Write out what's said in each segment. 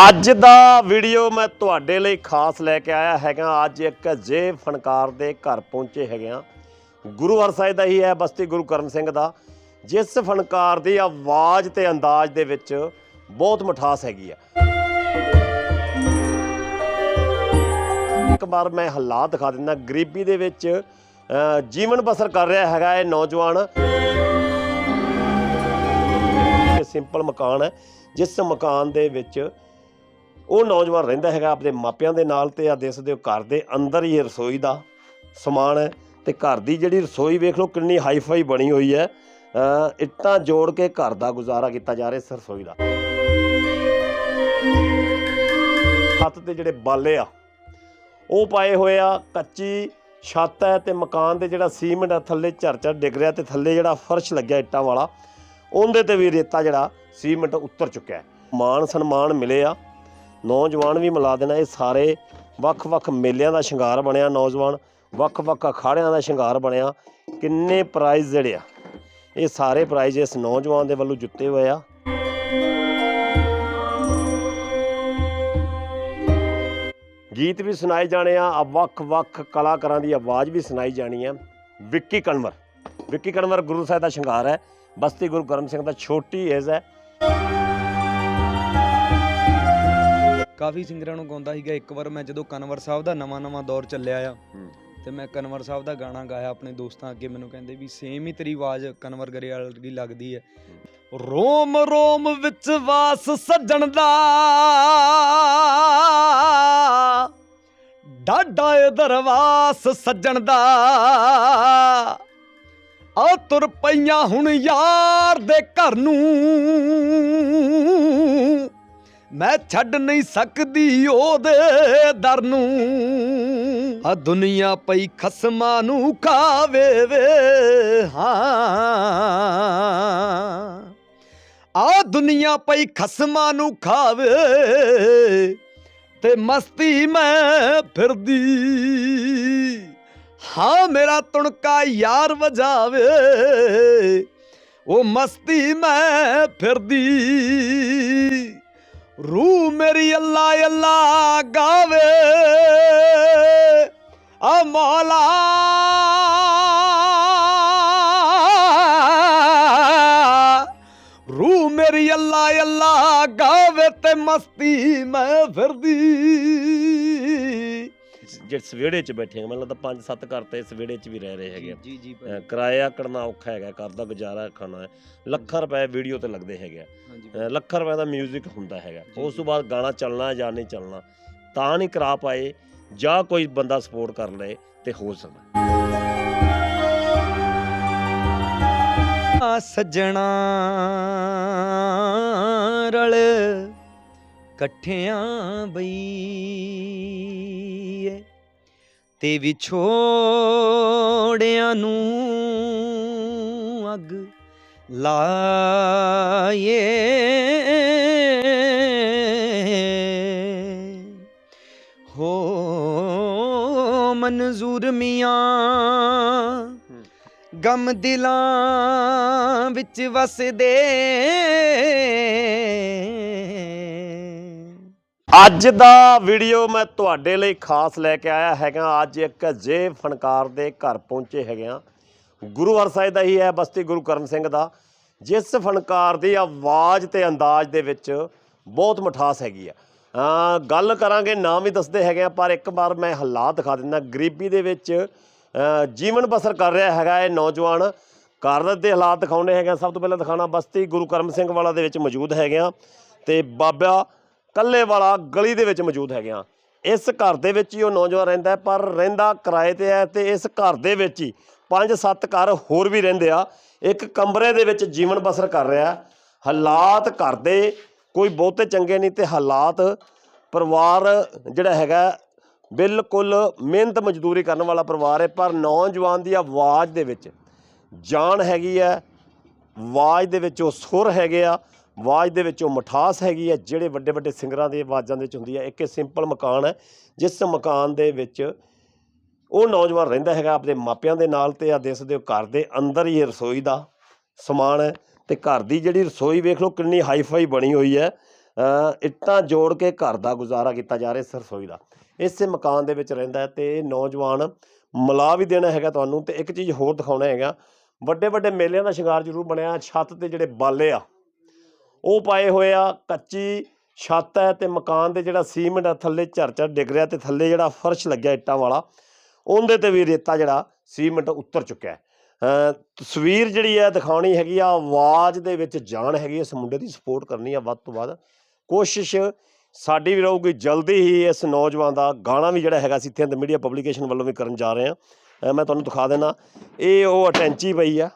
ਅੱਜ ਦਾ ਵੀਡੀਓ ਮੈਂ ਤੁਹਾਡੇ ਲਈ ਖਾਸ ਲੈ ਕੇ ਆਇਆ ਹੈਗਾ। ਅੱਜ ਇੱਕ ਜੇ ਫਨਕਾਰ ਦੇ ਘਰ ਪਹੁੰਚੇ ਹੈਗੇ ਆ। ਗੁਰੂ ਸਾਹਿਬ ਦਾ ਹੀ ਹੈ, ਬਸਤੀ ਗੁਰੂ ਕਰਨ ਸਿੰਘ ਦਾ। ਜਿਸ ਫਨਕਾਰ ਦੀ ਆਵਾਜ਼ ਤੇ ਅੰਦਾਜ਼ ਦੇ ਵਿੱਚ ਬਹੁਤ ਮਠਾਸ ਹੈਗੀ ਆ। ਇੱਕ ਵਾਰ ਮੈਂ ਹਾਲਾਤ ਦਿਖਾ ਦਿੰਦਾ। ਗਰੀਬੀ ਦੇ ਵਿੱਚ ਜੀਵਨ ਬਸਰ ਕਰ ਰਿਹਾ ਹੈਗਾ ਇਹ ਨੌਜਵਾਨ। ਸਿੰਪਲ ਮਕਾਨ ਹੈ। ਜਿਸ ਮਕਾਨ ਦੇ ਵਿੱਚ ਉਹ ਨੌਜਵਾਨ ਰਹਿੰਦਾ ਹੈਗਾ ਆਪਣੇ ਮਾਪਿਆਂ ਦੇ ਨਾਲ ਤੇ ਆ ਦੇਖਦੇ ਹੋ ਘਰ ਦੇ ਅੰਦਰ ਹੀ ਇਹ ਰਸੋਈ ਦਾ ਸਮਾਨ ਹੈ ਤੇ ਘਰ ਦੀ ਜਿਹੜੀ ਰਸੋਈ ਵੇਖ ਲਓ ਕਿੰਨੀ ਹਾਈਫਾਈ ਬਣੀ ਹੋਈ ਹੈ। ਇੱਟਾਂ ਜੋੜ ਕੇ ਘਰ ਦਾ ਗੁਜ਼ਾਰਾ ਕੀਤਾ ਜਾ ਰਿਹਾ ਇਸ ਰਸੋਈ ਦਾ। ਛੱਤ ਤੇ ਜਿਹੜੇ ਬਾਲੇ ਆ, ਉਹ ਪਾਏ ਹੋਏ ਆ, ਕੱਚੀ ਛੱਤ ਹੈ ਤੇ ਮਕਾਨ ਦੇ ਜਿਹੜਾ ਸੀਮੈਂਟ ਆ, ਥੱਲੇ ਝਰਝਰ ਡਿੱਗ ਰਿਹਾ ਤੇ ਥੱਲੇ ਜਿਹੜਾ ਫਰਸ਼ ਲੱਗਿਆ ਇੱਟਾਂ ਵਾਲਾ, ਉਹਦੇ ਤੇ ਵੀ ਰੇਤਾ ਜਿਹੜਾ ਸੀਮੈਂਟ ਉੱਤਰ ਚੁੱਕਿਆ ਹੈ। ਮਾਨ ਸਨਮਾਨ ਮਿਲੇ ਆ। ਨੌਜਵਾਨ ਵੀ ਮਿਲਾ ਦੇਣਾ। ਇਹ ਸਾਰੇ ਵੱਖ-ਵੱਖ ਮੇਲਿਆਂ ਦਾ ਸ਼ਿੰਗਾਰ ਬਣਿਆ ਨੌਜਵਾਨ। ਵੱਖ-ਵੱਖ ਅਖਾੜਿਆਂ ਦਾ ਸ਼ਿੰਗਾਰ ਬਣਿਆ। ਕਿੰਨੇ ਪ੍ਰਾਈਜ਼ ਜਿਹੜੇ ਆ, ਇਹ ਸਾਰੇ ਪ੍ਰਾਈਜ਼ ਇਸ ਨੌਜਵਾਨ ਦੇ ਵੱਲੋਂ ਜੁੱਤੇ ਹੋਏ ਆ। ਗੀਤ ਵੀ ਸੁਣਾਏ ਜਾਣੇ ਆ। ਆ ਵੱਖ-ਵੱਖ ਕਲਾਕਾਰਾਂ ਦੀ ਆਵਾਜ਼ ਵੀ ਸੁਣਾਈ ਜਾਣੀ ਆ। ਵਿੱਕੀ ਕਨਵਰ। ਵਿੱਕੀ ਕਨਵਰ ਗੁਰੂ ਸਾਹਿਬ ਦਾ ਸ਼ਿੰਗਾਰ ਹੈ। ਬਸਤੀ ਗੁਰੂ ਕਰਮ ਸਿੰਘ ਦਾ ਛੋਟੀ ਏਜ ਹੈ। ਕਾਫੀ ਸਿੰਗਰਾਂ ਨੂੰ ਗਾਉਂਦਾ ਸੀਗਾ। ਇੱਕ ਵਾਰ ਮੈਂ ਜਦੋਂ ਕਨਵਰ ਸਾਹਿਬ ਦਾ ਨਵਾਂ ਨਵਾਂ ਦੌਰ ਚੱਲਿਆ ਆ ਤੇ ਮੈਂ ਕਨਵਰ ਸਾਹਿਬ ਦਾ ਗਾਣਾ ਗਾਇਆ ਆਪਣੇ ਦੋਸਤਾਂ ਅੱਗੇ। ਮੈਨੂੰ ਕਹਿੰਦੇ ਵੀ ਸੇਮ ਹੀ ਤੇਰੀ ਆਵਾਜ਼ ਕਨਵਰ ਗਰੇਵਾਲ ਵਰਗੀ ਲੱਗਦੀ ਹੈ ਰੋਮ ਰੋਮ ਵਿੱਚ ਵਾਸ ਸੱਜਣ ਦਾ। ਡਾਡਾ ਦਰਵਾਸ ਸੱਜਣ ਦਾ। ਆ ਤੁਰ ਪਈਆਂ ਹੁਣ ਯਾਰ ਦੇ ਘਰ ਨੂੰ। ਮੈਂ ਛੱਡ ਨਹੀਂ ਸਕਦੀ ਉਹਦੇ ਦਰ ਨੂੰ। ਆ ਦੁਨੀਆ ਪਈ ਖਸਮਾਂ ਨੂੰ ਖਾਵੇ ਵੇ, ਹਾਂ। ਆ ਦੁਨੀਆ ਪਈ ਖਸਮਾਂ ਨੂੰ ਖਾਵੇ ਤੇ ਮਸਤੀ ਮੈਂ ਫਿਰਦੀ। ਹਾਂ, ਮੇਰਾ ਤੁਣਕਾ ਯਾਰ ਵਜਾਵੇ, ਉਹ ਮਸਤੀ ਮੈਂ ਫਿਰਦੀ। ਰੂ ਮੇਰੀ ਅੱਲਾ ਅੱਲਾ ਗਾਵੇ। ਆ ਮੌਲਾ। ਰੂ ਮੇਰੀ ਅੱਲਾ ਅੱਲਾ ਗਾਵੇ ਤੇ ਮਸਤੀ ਮੈਂ ਫਿਰਦੀ। ਜਿਹੜੇ ਸਵੇੜੇ 'ਚ ਬੈਠੇ ਆ ਮੈਨੂੰ ਲੱਗਦਾ ਪੰਜ ਸੱਤ ਘਰ ਤੇ ਸਵੇੜੇ 'ਚ ਵੀ ਰਹਿ ਰਹੇ ਹੈਗੇ ਆ। ਜੀ ਜੀ ਅ, ਕਿਰਾਇਆ ਕਰਨਾ ਔਖਾ ਹੈਗਾ ਘਰ ਦਾ ਗੁਜ਼ਾਰਾ ਖਾਣਾ ਹੈ। ਲੱਖਾਂ ਰੁਪਏ ਵੀਡੀਓ ਤੇ ਲੱਗਦੇ ਹੈਗੇ ਆ। ਹਾਂਜੀ ਲੱਖਾਂ ਰੁਪਏ ਦਾ 뮤직 ਹੁੰਦਾ ਹੈਗਾ। ਜੀ, ਉਸ ਤੋਂ ਬਾਅਦ ਗਾਣਾ ਚੱਲਣਾ ਜਾਂ ਨਹੀਂ ਚੱਲਣਾ ਤਾਂ ਨਹੀਂ ਕਰਾ ਪਾਏ ਜਾਂ ਕੋਈ ਬੰਦਾ ਸਪੋਰਟ ਕਰ ਲਏ ਤੇ ਹੋ ਸਕਦਾ। ਆ ਸੱਜਣਾ ਰਲ ਇਕੱਠਿਆਂ ਬਈ। ਤੇ ਵਿਛੋੜਿਆਂ ਨੂੰ ਅੱਗ ਲਾਏ ਹੋ ਮਨਜ਼ੂਰ ਮੀਆਂ ਗਮ ਦਿਲਾਂ ਵਿੱਚ ਵਸਦੇ। ਅੱਜ ਦਾ ਵੀਡੀਓ ਮੈਂ ਤੁਹਾਡੇ ਲਈ ਖਾਸ ਲੈ ਕੇ ਆਇਆ ਹੈਗਾ। ਅੱਜ ਇੱਕ ਜੇ ਫਨਕਾਰ ਦੇ ਘਰ ਪਹੁੰਚੇ ਹੈਗੇ ਆ। ਗੁਰੂ ਸਾਹਿਬ ਦਾ ਹੀ ਹੈ ਬਸਤੀ ਗੁਰੂ ਕਰਮ ਸਿੰਘ ਦਾ। ਜਿਸ ਫਨਕਾਰ ਦੀ ਆਵਾਜ਼ ਤੇ ਅੰਦਾਜ਼ ਦੇ ਵਿੱਚ ਬਹੁਤ ਮਠਾਸ ਹੈਗੀ ਆ। ਅ, ਗੱਲ ਕਰਾਂਗੇ ਨਾਮ ਵੀ ਦੱਸਦੇ ਹੈਗੇ ਆ ਪਰ ਇੱਕ ਵਾਰ ਮੈਂ ਹਾਲਾਤ ਦਿਖਾ ਦਿੰਦਾ। ਗਰੀਬੀ ਦੇ ਵਿੱਚ ਜੀਵਨ ਬਸਰ ਕਰ ਰਿਹਾ ਹੈਗਾ ਇਹ ਨੌਜਵਾਨ। ਘਰ ਦੇ ਹਾਲਾਤ ਦਿਖਾਉਣੇ ਹੈਗੇ ਆ। ਸਭ ਤੋਂ ਪਹਿਲਾਂ ਦਿਖਾਣਾ ਬਸਤੀ ਗੁਰੂ ਕਰਮ ਸਿੰਘ ਵਾਲਾ ਦੇ ਵਿੱਚ ਮੌਜੂਦ ਹੈਗੇ ਆ। ਤੇ ਬਾਬਾ ਕੱਲੇ ਵਾਲਾ ਗਲੀ ਦੇ ਵਿੱਚ ਮੌਜੂਦ ਹੈਗੇ ਆ। ਇਸ ਘਰ ਦੇ ਵਿੱਚ ਹੀ ਉਹ ਨੌਜਵਾਨ ਰਹਿੰਦਾ ਪਰ ਰਹਿੰਦਾ ਕਿਰਾਏ ਤੇ ਹੈ ਤੇ ਇਸ ਘਰ ਦੇ ਵਿੱਚ ਹੀ ਪੰਜ ਸੱਤ ਘਰ ਹੋਰ ਵੀ ਰਹਿੰਦੇ ਆ। ਇੱਕ ਕਮਰੇ ਦੇ ਵਿੱਚ ਜੀਵਨ ਬਸਰ ਕਰ ਰਿਹਾ ਹਾਲਾਤ ਘਰ ਦੇ ਕੋਈ ਬਹੁਤੇ ਚੰਗੇ ਨਹੀਂ ਤੇ ਹਾਲਾਤ ਪਰਿਵਾਰ ਜਿਹੜਾ ਹੈਗਾ ਬਿਲਕੁਲ ਮਿਹਨਤ ਮਜ਼ਦੂਰੀ ਕਰਨ ਵਾਲਾ ਪਰਿਵਾਰ ਹੈ, ਪਰ ਨੌਜਵਾਨ ਦੀ ਆਵਾਜ਼ ਦੇ ਵਿੱਚ ਜਾਨ ਹੈਗੀ ਹੈ, ਆਵਾਜ਼ ਦੇ ਵਿੱਚ ਉਹ ਸੁਰ ਹੈਗੇ ਆ। ਆਵਾਜ਼ ਦੇ ਵਿੱਚ ਉਹ ਮਠਾਸ ਹੈਗੀ ਹੈ, ਜਿਹੜੇ ਵੱਡੇ ਵੱਡੇ ਸਿੰਗਰਾਂ ਦੀ ਆਵਾਜ਼ਾਂ ਦੇ ਵਿੱਚ ਹੁੰਦੀ ਹੈ। ਇੱਕ ਇਹ ਸਿੰਪਲ ਮਕਾਨ ਹੈ, ਜਿਸ ਮਕਾਨ ਦੇ ਵਿੱਚ ਉਹ ਨੌਜਵਾਨ ਰਹਿੰਦਾ ਹੈਗਾ ਆਪਣੇ ਮਾਪਿਆਂ ਦੇ ਨਾਲ ਤੇ ਆ ਦੇਖਦੇ ਹੋ ਘਰ ਦੇ ਅੰਦਰ ਹੀ ਇਹ ਰਸੋਈ ਦਾ ਸਮਾਨ ਹੈ ਤੇ ਘਰ ਦੀ ਜਿਹੜੀ ਰਸੋਈ ਵੇਖ ਲਓ ਕਿੰਨੀ ਹਾਈਫਾਈ ਬਣੀ ਹੋਈ ਹੈ। ਇੱਟਾਂ ਜੋੜ ਕੇ ਘਰ ਦਾ ਗੁਜ਼ਾਰਾ ਕੀਤਾ ਜਾ ਰਿਹਾ ਇਸ ਰਸੋਈ ਦਾ। ਇਸੇ ਮਕਾਨ ਦੇ ਵਿੱਚ ਰਹਿੰਦਾ ਹੈ ਤੇ ਇਹ ਨੌਜਵਾਨ ਮਿਲਾ ਵੀ ਦੇਣਾ ਹੈਗਾ ਤੁਹਾਨੂੰ ਤੇ ਇੱਕ ਚੀਜ਼ ਹੋਰ ਦਿਖਾਉਣਾ ਹੈਗਾ। ਵੱਡੇ ਵੱਡੇ ਮੇਲਿਆਂ ਦਾ ਸ਼ਿੰਗਾਰ ਜ਼ਰੂਰ ਬਣਿਆ, ਛੱਤ ਤੇ ਜਿਹੜੇ ਬਾਲੇ ਆ ਉਹ ਪਾਏ ਹੋਏ ਆ, ਕੱਚੀ ਛੱਤ ਹੈ ਤੇ ਮਕਾਨ ਦੇ ਜਿਹੜਾ ਸੀਮੈਂਟ ਆ, ਥੱਲੇ ਝਰਝਰ ਡਿੱਗ ਰਿਹਾ ਤੇ ਥੱਲੇ ਜਿਹੜਾ ਫਰਸ਼ ਲੱਗਿਆ ਇੱਟਾਂ ਵਾਲਾ, ਉਹਦੇ ਤੇ ਵੀ ਰੇਤਾ ਜਿਹੜਾ ਸੀਮੈਂਟ ਉੱਤਰ ਚੁੱਕਿਆ ਤਸਵੀਰ ਜਿਹੜੀ ਹੈ ਦਿਖਾਉਣੀ ਹੈਗੀ ਆ, ਆਵਾਜ਼ ਦੇ ਵਿੱਚ ਜਾਨ ਹੈਗੀ ਇਸ ਮੁੰਡੇ ਦੀ ਸਪੋਰਟ ਕਰਨੀ ਆ ਵੱਧ ਤੋਂ ਵੱਧ। ਕੋਸ਼ਿਸ਼ ਸਾਡੀ ਵੀ ਰਹੂਗੀ ਜਲਦੀ ਹੀ ਇਸ ਨੌਜਵਾਨ ਦਾ ਗਾਣਾ ਵੀ ਜਿਹੜਾ ਹੈਗਾ ਸੀ ਇੱਥੇ ਦ ਮੀਡੀਆ ਪਬਲੀਕੇਸ਼ਨ ਵੱਲੋਂ ਵੀ ਕਰਨ ਜਾ ਰਹੇ ਹਾਂ। ਮੈਂ ਤੁਹਾਨੂੰ ਦਿਖਾ ਦੇਣਾ ਇਹ ਉਹ ਅਟੈਂਚੀ ਪਈ ਆ,